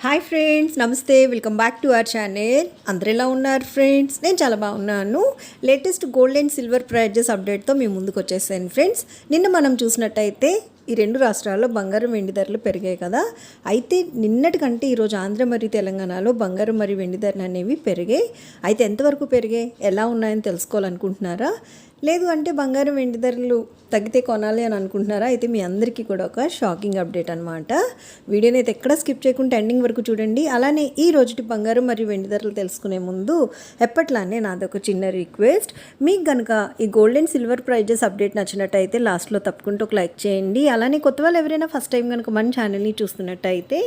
Hi friends నమస్తే welcome back to our channel అందరు ఎలా ఉన్నారు ఫ్రెండ్స్ నేను చాలా బాగున్నాను. Latest gold and silver prices అప్డేట్తో మీ ముందుకు వచ్చేసాను ఫ్రెండ్స్ నిన్న మనం చూసినట్టయితే ఈ రెండు రాష్ట్రాల్లో బంగారం వెండి ధరలు పెరిగాయి కదా. అయితే నిన్నటికంటే ఈరోజు ఆంధ్ర మరియు తెలంగాణలో బంగారం మరియు వెండి ధరలు అనేవి పెరిగాయి. అయితే ఎంతవరకు పెరిగాయి? ఎలా ఉన్నాయని తెలుసుకోవాలనుకుంటున్నారా? లేదు అంటే బంగారం వెండి ధరలు తగ్గితే కొనాలి అని అనుకుంటున్నారా? అయితే మీ అందరికీ కూడా ఒక షాకింగ్ అప్డేట్ అనమాట వీడియోని అయితే ఎక్కడ స్కిప్ చేయకుండా ఎండింగ్ వరకు చూడండి. అలానే ఈ రోజుటి బంగారం మరియు వెండి ధరలు తెలుసుకునే ముందు ఎప్పట్లానే నాదొక చిన్న రిక్వెస్ట్. మీకు కనుక ఈ gold and silver prices update నచ్చినట్టయితే లాస్ట్లో తప్పకుండా ఒక లైక్ చేయండి. అలానే కొత్త వాళ్ళు ఎవరైనా ఫస్ట్ టైం కనుక మన ఛానల్ని చూస్తున్నట్టయితే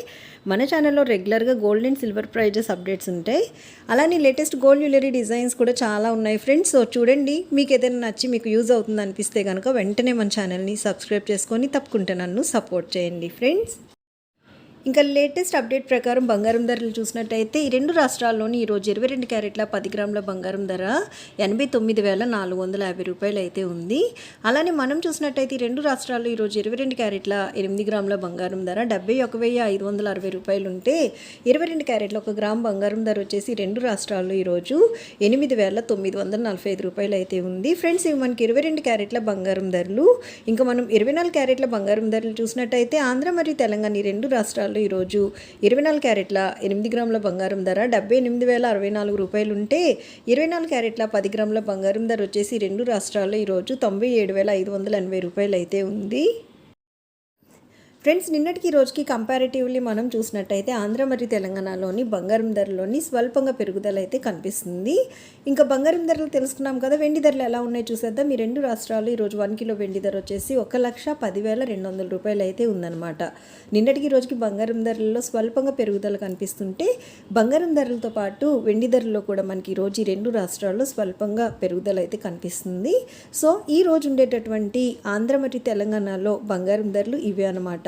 మన ఛానల్లో రెగ్యులర్గా gold and silver prices updates ఉంటాయి. అలానే లేటెస్ట్ గోల్డ్ జ్యువెలరీ డిజైన్స్ కూడా చాలా ఉన్నాయి ఫ్రెండ్స్ సో చూడండి మీకు ఏదైనా నచ్చి మీకు యూజ్ అవుతుంది అనిపిస్తే కనుక వెంటనే మన ఛానల్ని సబ్స్క్రైబ్ చేసుకొని తప్పకుండా నన్ను సపోర్ట్ చేయండి ఫ్రెండ్స్ ఇంకా లేటెస్ట్ అప్డేట్ ప్రకారం బంగారం ధరలు చూసినట్టయితే ఈ రెండు రాష్ట్రాల్లోని ఈరోజు ఇరవై రెండు క్యారెట్ల పది గ్రాముల బంగారం ధర ఎనభై తొమ్మిది వేల నాలుగు వందల యాభై రూపాయలు అయితే ఉంది. అలానే మనం చూసినట్టయితే ఈ రెండు రాష్ట్రాల్లో ఈరోజు ఇరవై రెండు క్యారెట్ల ఎనిమిది గ్రాముల బంగారం ధర డెబ్బై ఒక వెయ్యి ఐదు వందల అరవై రూపాయలు ఉంటే ఇరవై రెండు క్యారెట్ల ఒక గ్రామ్ బంగారం ధర వచ్చేసి రెండు రాష్ట్రాల్లో ఈరోజు ఎనిమిది వేల తొమ్మిది వందల నలభై ఐదు రూపాయలు అయితే ఉంది. ఫ్రెండ్స్ ఇవి మనకి ఇరవై రెండు క్యారెట్ల బంగారం ధరలు. ఇంకా మనం ఇరవై నాలుగు క్యారెట్ల బంగారం ధరలు చూసినట్టయితే ఆంధ్ర మరియు తెలంగాణ ఈ రెండు రాష్ట్రాల్లో ఈరోజు ఇరవై నాలుగు క్యారెట్ల ఎనిమిది గ్రాముల బంగారం ధర డెబ్బై ఎనిమిది వేల అరవై నాలుగు రూపాయలు ఉంటే ఇరవై నాలుగు క్యారెట్ల పది గ్రాముల బంగారం ధర వచ్చేసి రెండు రాష్ట్రాల్లో ఈరోజు తొంభై ఏడు వేల ఐదు వందల ఎనభై రూపాయలు అయితే ఉంది. ఫ్రెండ్స్ నిన్నటికి రోజుకి కంపారిటివ్లీ మనం చూసినట్టయితే ఆంధ్ర మరియు తెలంగాణలోని బంగారం ధరలోని స్వల్పంగా పెరుగుదల అయితే కనిపిస్తుంది. ఇంకా బంగారం ధరలు తెలుసుకున్నాం కదా వెండి ధరలు ఎలా ఉన్నాయో చూసేద్దాం. ఈ రెండు రాష్ట్రాలు ఈరోజు వన్ కిలో వెండి ధర వచ్చేసి ఒక లక్ష పదివేల రెండు వందల రూపాయలు అయితే ఉందన్నమాట. నిన్నటికి రోజుకి బంగారం ధరల్లో స్వల్పంగా పెరుగుదల కనిపిస్తుంటే బంగారం ధరలతో పాటు వెండి ధరల్లో కూడా మనకి ఈరోజు ఈ రెండు రాష్ట్రాల్లో స్వల్పంగా పెరుగుదల అయితే కనిపిస్తుంది. సో ఈ రోజు ఉండేటటువంటి ఆంధ్ర మరియు తెలంగాణలో బంగారం ధరలు ఇవే అనమాట